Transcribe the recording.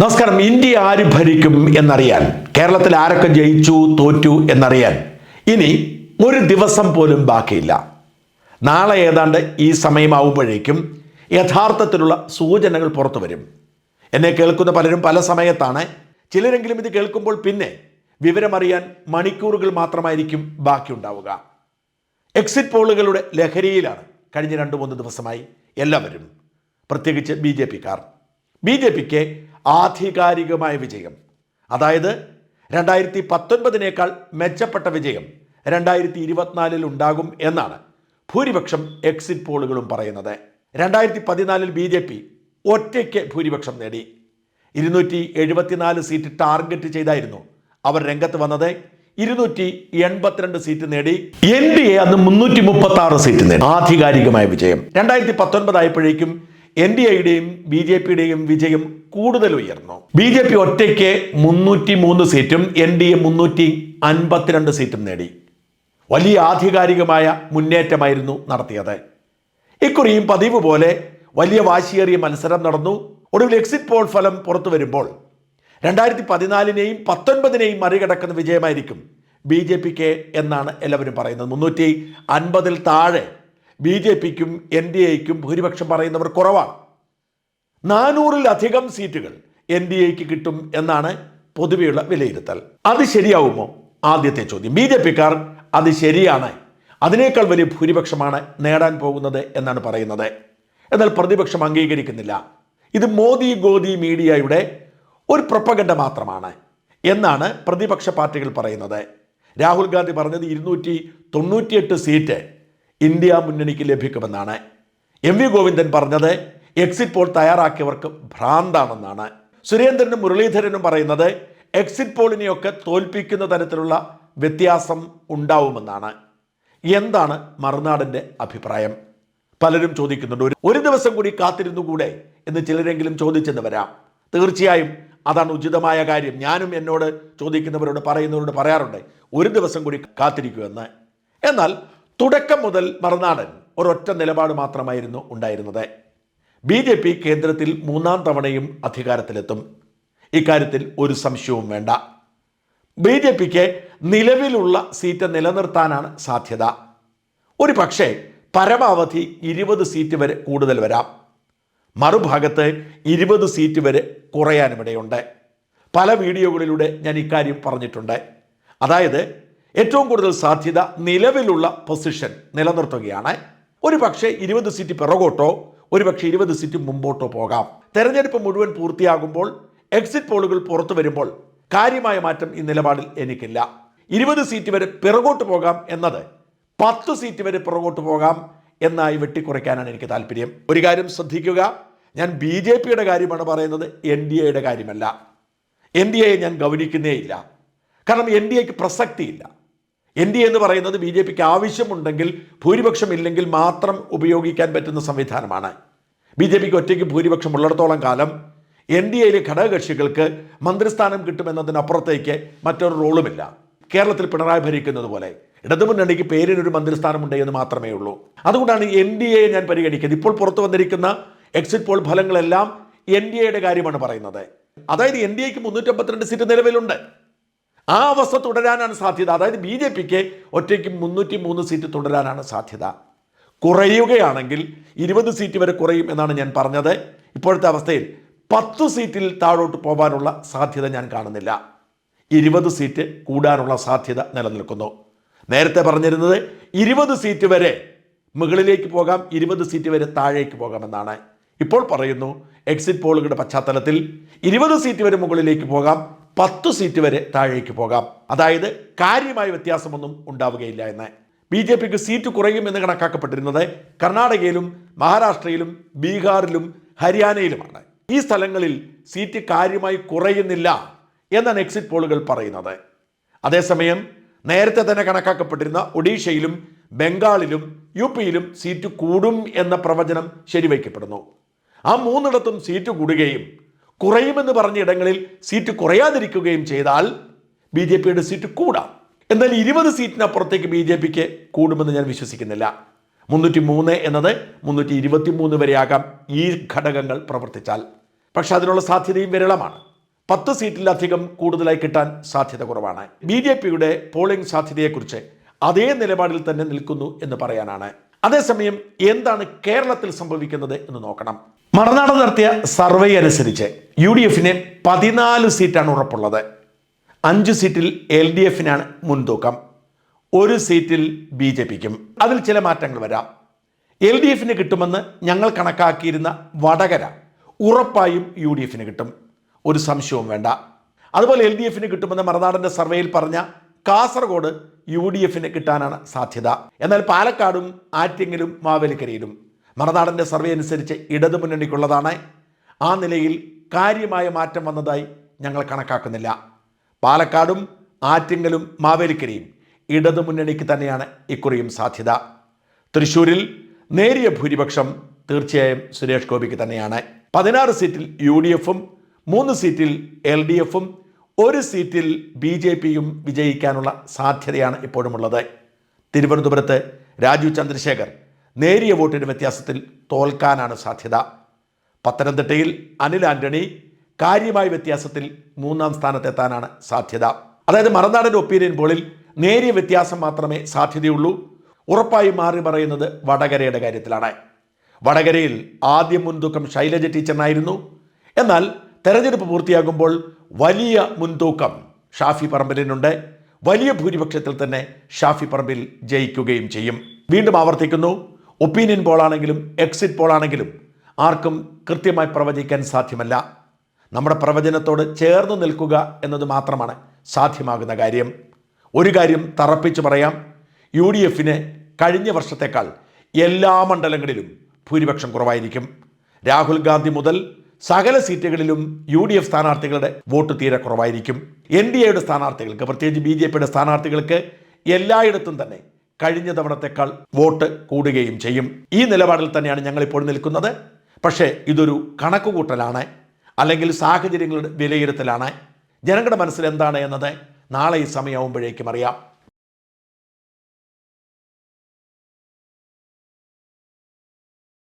നമസ്കാരം. ഇന്ത്യ ആര് ഭരിക്കും എന്നറിയാൻ കേരളത്തിൽ ആരൊക്കെ ജയിച്ചു തോറ്റു എന്നറിയാൻ ഇനി ഒരു ദിവസം പോലും ബാക്കിയില്ല. നാളെ ഏതാണ്ട് ഈ സമയമാവുമ്പോഴേക്കും യഥാർത്ഥത്തിലുള്ള സൂചനകൾ പുറത്തു വരും. എന്നെ കേൾക്കുന്ന പലരും പല സമയത്താണ്. ചിലരെങ്കിലും ഇത് കേൾക്കുമ്പോൾ പിന്നെ വിവരമറിയാൻ മണിക്കൂറുകൾ മാത്രമായിരിക്കും ബാക്കിയുണ്ടാവുക. എക്സിറ്റ് പോളുകളുടെ ലഹരിയിലാണ് കഴിഞ്ഞ രണ്ട് മൂന്ന് ദിവസമായി എല്ലാവരും. പ്രത്യേകിച്ച് ബി ജെ പിക്കാർ. ബി ജെ പിക്ക് ആധികാരികമായ വിജയം. അതായത് രണ്ടായിരത്തി പത്തൊൻപതിനേക്കാൾ മെച്ചപ്പെട്ട വിജയം രണ്ടായിരത്തി ഇരുപത്തിനാലിൽ ഉണ്ടാകും എന്നാണ് ഭൂരിപക്ഷം എക്സിറ്റ് പോളുകളും പറയുന്നത്. രണ്ടായിരത്തി പതിനാലിൽ ബി ജെ പി ഒറ്റയ്ക്ക് ഭൂരിപക്ഷം നേടി. ഇരുന്നൂറ്റി എഴുപത്തിനാല് സീറ്റ് ടാർഗറ്റ് ചെയ്തായിരുന്നു അവർ രംഗത്ത് വന്നത്. ഇരുന്നൂറ്റി എൺപത്തിരണ്ട് സീറ്റ് നേടി. എൻ ഡി എ അന്ന് മുന്നൂറ്റി മുപ്പത്തി ആറ് സീറ്റ് നേടി. ആധികാരികമായ വിജയം. രണ്ടായിരത്തി പത്തൊൻപതായപ്പോഴേക്കും എൻ ഡി എയുടെയും ബി ജെ പിയുടെയും വിജയം കൂടുതൽ ഉയർന്നു. ബി ജെ പി ഒറ്റയ്ക്ക് മുന്നൂറ്റി മൂന്ന് സീറ്റും എൻ ഡി എ മുന്നൂറ്റി അൻപത്തിരണ്ട് സീറ്റും നേടി. വലിയ ആധികാരികമായ മുന്നേറ്റമായിരുന്നു നടത്തിയത്. ഇക്കുറിയും പതിവ് പോലെ വലിയ വാശിയേറിയ മത്സരം നടന്നു. ഒടുവിൽ എക്സിറ്റ് പോൾ ഫലം പുറത്തു വരുമ്പോൾ രണ്ടായിരത്തി പതിനാലിനെയും പത്തൊൻപതിനെയും മറികടക്കുന്ന വിജയമായിരിക്കും ബി ജെ പിക്ക് എന്നാണ് എല്ലാവരും പറയുന്നത്. മുന്നൂറ്റി അൻപതിൽ താഴെ ബി ജെ പിക്കും എൻ ഡി എക്കും ഭൂരിപക്ഷം പറയുന്നവർ കുറവാണ്. നാനൂറിലധികം സീറ്റുകൾ എൻ ഡി എക്ക് കിട്ടും എന്നാണ് പൊതുവെയുള്ള വിലയിരുത്തൽ. അത് ശരിയാവുമോ? ആദ്യത്തെ ചോദ്യം. ബി ജെ പിക്കാർ അത് ശരിയാണ്. അതിനേക്കാൾ വലിയ ഭൂരിപക്ഷമാണ് നേടാൻ പോകുന്നത് എന്നാണ് പറയുന്നത്. എന്നാൽ പ്രതിപക്ഷം അംഗീകരിക്കുന്നില്ല. ഇത് മോദി ഗോദി മീഡിയയുടെ ഒരു പ്രൊപ്പഗണ്ട മാത്രമാണ് എന്നാണ് പ്രതിപക്ഷ പാർട്ടികൾ പറയുന്നത്. രാഹുൽ ഗാന്ധി പറഞ്ഞത് ഇരുന്നൂറ്റി തൊണ്ണൂറ്റിയെട്ട് സീറ്റ് ഇന്ത്യ മുന്നണിക്ക് ലഭിക്കുമെന്നാണ്. എം വി ഗോവിന്ദൻ പറഞ്ഞത് എക്സിറ്റ് പോൾ തയ്യാറാക്കിയവർക്ക് ഭ്രാന്താണെന്നാണ്. സുരേന്ദ്രനും മുരളീധരനും പറയുന്നത് എക്സിറ്റ് പോളിനെയൊക്കെ തോൽപ്പിക്കുന്ന തരത്തിലുള്ള വ്യത്യാസം ഉണ്ടാവുമെന്നാണ്. എന്താണ് മറുനാടിന്റെ അഭിപ്രായം? പലരും ചോദിക്കുന്നുണ്ട് ഒരു ഒരു ദിവസം കൂടി കാത്തിരുന്നു കൂടെ? എന്ന് ചിലരെങ്കിലും ചോദിച്ചെന്ന് വരാം. തീർച്ചയായും അതാണ് ഉചിതമായ കാര്യം. ഞാനും എന്നോട് ചോദിക്കുന്നവരോട് പറയുന്നവരോട് പറയാറുണ്ട് ഒരു ദിവസം കൂടി കാത്തിരിക്കുമെന്ന്. എന്നാൽ തുടക്കം മുതൽ മറുനാടൻ ഒരൊറ്റ നിലപാട് മാത്രമായിരുന്നു ഉണ്ടായിരുന്നത്. ബി ജെ പി കേന്ദ്രത്തിൽ മൂന്നാം തവണയും അധികാരത്തിലെത്തും. ഇക്കാര്യത്തിൽ ഒരു സംശയവും വേണ്ട. ബി ജെ പിക്ക് നിലവിലുള്ള സീറ്റ് നിലനിർത്താനാണ് സാധ്യത. ഒരു പക്ഷേ പരമാവധി ഇരുപത് സീറ്റ് വരെ കൂടുതൽ വരാം. മറുഭാഗത്ത് ഇരുപത് സീറ്റ് വരെ കുറയാനുമിടയുണ്ട് പല വീഡിയോകളിലൂടെ ഞാൻ ഇക്കാര്യം പറഞ്ഞിട്ടുണ്ട്. അതായത് ഏറ്റവും കൂടുതൽ സാധ്യത നിലവിലുള്ള പൊസിഷൻ നിലനിർത്തുകയാണ്. ഒരു പക്ഷേ ഇരുപത് സീറ്റ് പിറകോട്ടോ ഒരു പക്ഷേ ഇരുപത് സീറ്റ് മുമ്പോട്ടോ പോകാം. തെരഞ്ഞെടുപ്പ് മുഴുവൻ പൂർത്തിയാകുമ്പോൾ എക്സിറ്റ് പോളുകൾ പുറത്തു വരുമ്പോൾ കാര്യമായ മാറ്റം ഈ നിലപാടിൽ എനിക്കില്ല. ഇരുപത് സീറ്റ് വരെ പിറകോട്ട് പോകാം എന്നത് പത്ത് സീറ്റ് വരെ പുറകോട്ട് പോകാം എന്നായി വെട്ടിക്കുറയ്ക്കാനാണ് എനിക്ക് താല്പര്യം. ഒരു കാര്യം ശ്രദ്ധിക്കുക ഞാൻ ബി ജെ പിയുടെ കാര്യമാണ് പറയുന്നത് എൻ ഡി എയുടെ കാര്യമല്ല. എൻ ഡി എയെ ഞാൻ ഗൗനിക്കുന്നേയില്ല. കാരണം എൻ ഡി എക്ക് പ്രസക്തിയില്ല. എൻ ഡി എ എന്ന് പറയുന്നത് ബി ജെ പിക്ക് ആവശ്യമുണ്ടെങ്കിൽ ഭൂരിപക്ഷം ഇല്ലെങ്കിൽ മാത്രം ഉപയോഗിക്കാൻ പറ്റുന്ന സംവിധാനമാണ്. ബി ജെ പിക്ക് ഒറ്റയ്ക്ക് ഭൂരിപക്ഷം ഉള്ളിടത്തോളം കാലം എൻ ഡി എയിലെ ഘടകകക്ഷികൾക്ക് മന്ത്രിസ്ഥാനം കിട്ടുമെന്നതിനപ്പുറത്തേക്ക് മറ്റൊരു റോളുമില്ല. കേരളത്തിൽ പിണറായി ഭരിക്കുന്നത് പോലെ ഇടതുമുന്നണിക്ക് പേരിനൊരു മന്ത്രിസ്ഥാനമുണ്ട് എന്ന് മാത്രമേ ഉള്ളൂ. അതുകൊണ്ടാണ് എൻ ഡി എ ഞാൻ പരിഗണിക്കുന്നത്. ഇപ്പോൾ പുറത്തു വന്നിരിക്കുന്ന എക്സിറ്റ് പോൾ ഫലങ്ങളെല്ലാം എൻ ഡി എയുടെ കാര്യമാണ് പറയുന്നത്. അതായത് എൻ ഡി എക്ക് മുന്നൂറ്റമ്പത്തിരണ്ട് സീറ്റ് നിലവിലുണ്ട്. ആ അവസ്ഥ തുടരാനാണ് സാധ്യത. അതായത് ബി ജെ പിക്ക് ഒറ്റയ്ക്ക് മുന്നൂറ്റി മൂന്ന് സീറ്റ് തുടരാനാണ് സാധ്യത. കുറയുകയാണെങ്കിൽ ഇരുപത് സീറ്റ് വരെ കുറയും എന്നാണ് ഞാൻ പറഞ്ഞത്. ഇപ്പോഴത്തെ അവസ്ഥയിൽ പത്ത് സീറ്റിൽ താഴോട്ട് പോകാനുള്ള സാധ്യത ഞാൻ കാണുന്നില്ല. ഇരുപത് സീറ്റ് കൂടാനുള്ള സാധ്യത നിലനിൽക്കുന്നു. നേരത്തെ പറഞ്ഞിരുന്നത് ഇരുപത് സീറ്റ് വരെ മുകളിലേക്ക് പോകാം ഇരുപത് സീറ്റ് വരെ താഴേക്ക് പോകാമെന്നാണ് ഇപ്പോൾ പറയുന്നു എക്സിറ്റ് പോളുകളുടെ പശ്ചാത്തലത്തിൽ ഇരുപത് സീറ്റ് വരെ മുകളിലേക്ക് പോകാം പത്ത് സീറ്റ് വരെ താഴേക്ക് പോകാം. അതായത് കാര്യമായ വ്യത്യാസമൊന്നും ഉണ്ടാവുകയില്ല എന്ന്. ബി ജെ പിക്ക് സീറ്റ് കുറയുമെന്ന് കണക്കാക്കപ്പെട്ടിരുന്നത് കർണാടകയിലും മഹാരാഷ്ട്രയിലും ബീഹാറിലും ഹരിയാനയിലുമാണ്. ഈ സ്ഥലങ്ങളിൽ സീറ്റ് കാര്യമായി കുറയുന്നില്ല എന്നാണ് എക്സിറ്റ് പോളുകൾ പറയുന്നത്. അതേസമയം നേരത്തെ തന്നെ കണക്കാക്കപ്പെട്ടിരുന്ന ഒഡീഷയിലും ബംഗാളിലും യു പിയിലും സീറ്റ് കൂടും എന്ന പ്രവചനം ശരിവയ്ക്കപ്പെടുന്നു. ആ മൂന്നിടത്തും സീറ്റ് കൂടുകയും കുറയുമെന്ന് പറഞ്ഞ ഇടങ്ങളിൽ സീറ്റ് കുറയാതിരിക്കുകയും ചെയ്താൽ ബി ജെ പിയുടെ സീറ്റ് കൂടാം. എന്നാൽ ഇരുപത് സീറ്റിനപ്പുറത്തേക്ക് ബി ജെ പിക്ക് കൂടുമെന്ന് ഞാൻ വിശ്വസിക്കുന്നില്ല. മുന്നൂറ്റി മൂന്ന് എന്നത് മുന്നൂറ്റി ഇരുപത്തി മൂന്ന് വരെയാകാം ഈ ഘടകങ്ങൾ പ്രവർത്തിച്ചാൽ. പക്ഷെ അതിനുള്ള സാധ്യതയും വിരളമാണ്. പത്ത് സീറ്റിലധികം കൂടുതലായി കിട്ടാൻ സാധ്യത കുറവാണ്. ബി ജെ പിയുടെ പോളിംഗ് സാധ്യതയെക്കുറിച്ച് അതേ നിലപാടിൽ തന്നെ നിൽക്കുന്നു എന്ന് പറയാനാണ് അതേസമയം എന്താണ് കേരളത്തിൽ സംഭവിക്കുന്നത് എന്ന് നോക്കണം. മറുനാട് നടത്തിയ സർവേ അനുസരിച്ച് യു ഡി എഫിന് പതിനാല് സീറ്റാണ് ഉറപ്പുള്ളത്. അഞ്ച് സീറ്റിൽ എൽ ഡി എഫിനാണ് മുൻതൂക്കം. ഒരു സീറ്റിൽ ബി ജെ പിക്കും അതിൽ ചില മാറ്റങ്ങൾ വരാം. എൽ ഡി എഫിന് കിട്ടുമെന്ന് ഞങ്ങൾ കണക്കാക്കിയിരുന്ന വടകര ഉറപ്പായും യു ഡി എഫിന് കിട്ടും. ഒരു സംശയവും വേണ്ട. അതുപോലെ എൽ ഡി എഫിന് കിട്ടുമെന്ന് മറുനാടന്റെ സർവേയിൽ പറഞ്ഞ കാസർഗോഡ് യു ഡി എഫിന് കിട്ടാനാണ് സാധ്യത. എന്നാൽ പാലക്കാടും ആറ്റിങ്ങലും മാവേലിക്കരയിലും. മറനാടന്റെ സർവേ അനുസരിച്ച് ഇടതു മുന്നണിക്കുള്ളതാണ്. ആ നിലയിൽ കാര്യമായ മാറ്റം വന്നതായി ഞങ്ങൾ കണക്കാക്കുന്നില്ല. പാലക്കാടും ആറ്റിങ്ങലും മാവേലിക്കരയും ഇടതു മുന്നണിക്ക് തന്നെയാണ് ഇക്കുറിയും സാധ്യത. തൃശൂരിൽ നേരിയ ഭൂരിപക്ഷം തീർച്ചയായും സുരേഷ് ഗോപിക്ക് തന്നെയാണ്. പതിനാറ് സീറ്റിൽ യു ഡി എഫും മൂന്ന് സീറ്റിൽ എൽ ഡി എഫും ഒരു സീറ്റിൽ ബി ജെ പിയും വിജയിക്കാനുള്ള സാധ്യതയാണ് ഇപ്പോഴുമുള്ളത്. തിരുവനന്തപുരത്ത് രാജു ചന്ദ്രശേഖർ നേരിയ വോട്ടിന് വ്യത്യാസത്തിൽ തോൽക്കാനാണ് സാധ്യത. പത്തനംതിട്ടയിൽ അനിൽ ആന്റണി കാര്യമായ വ്യത്യാസത്തിൽ മൂന്നാം സ്ഥാനത്തെത്താനാണ് സാധ്യത. അതായത് മറനാടന്റെ ഒപ്പീനിയൻ പോളിൽ നേരിയ വ്യത്യാസം മാത്രമേ സാധ്യതയുള്ളൂ. ഉറപ്പായി മാറി പറയുന്നത് വടകരയുടെ കാര്യത്തിലാണ്. വടകരയിൽ ആദ്യം മുൻതൂക്കം ശൈലജ ടീച്ചറിനായിരുന്നു. എന്നാൽ തെരഞ്ഞെടുപ്പ് പൂർത്തിയാകുമ്പോൾ വലിയ മുൻതൂക്കം ഷാഫി പറമ്പിലിനുണ്ട്. വലിയ ഭൂരിപക്ഷത്തിൽ തന്നെ ഷാഫി പറമ്പിൽ ജയിക്കുകയും ചെയ്യും. വീണ്ടും ആവർത്തിക്കുന്നു. ഒപ്പീനിയൻ പോളാണെങ്കിലും എക്സിറ്റ് പോളാണെങ്കിലും ആർക്കും കൃത്യമായി പ്രവചിക്കാൻ സാധ്യമല്ല. നമ്മുടെ പ്രവചനത്തോട് ചേർന്ന് നിൽക്കുക എന്നത് മാത്രമാണ് സാധ്യമാകുന്ന കാര്യം. ഒരു കാര്യം തറപ്പിച്ചു പറയാം. യു ഡി എഫിന് കഴിഞ്ഞ വർഷത്തേക്കാൾ എല്ലാ മണ്ഡലങ്ങളിലും ഭൂരിപക്ഷം കുറവായിരിക്കും. രാഹുൽ ഗാന്ധി മുതൽ സകല സീറ്റുകളിലും യു ഡി എഫ് സ്ഥാനാർത്ഥികളുടെ വോട്ട് തീരെ കുറവായിരിക്കും. എൻ ഡി എയുടെ സ്ഥാനാർത്ഥികൾക്ക് പ്രത്യേകിച്ച് ബി ജെ പിയുടെ സ്ഥാനാർത്ഥികൾക്ക് എല്ലായിടത്തും തന്നെ കഴിഞ്ഞ തവണത്തെക്കാൾ വോട്ട് കൂടുകയും ചെയ്യും. ഈ നിലപാടിൽ തന്നെയാണ് ഞങ്ങൾ ഇപ്പോൾ നിൽക്കുന്നത്. പക്ഷേ ഇതൊരു കണക്കുകൂട്ടലാണ്. അല്ലെങ്കിൽ സാഹചര്യങ്ങളുടെ വിലയിരുത്തലാണ്. ജനങ്ങളുടെ മനസ്സിൽ എന്താണ് എന്നത് നാളെ ഈ സമയമാകുമ്പോഴേക്കും അറിയാം.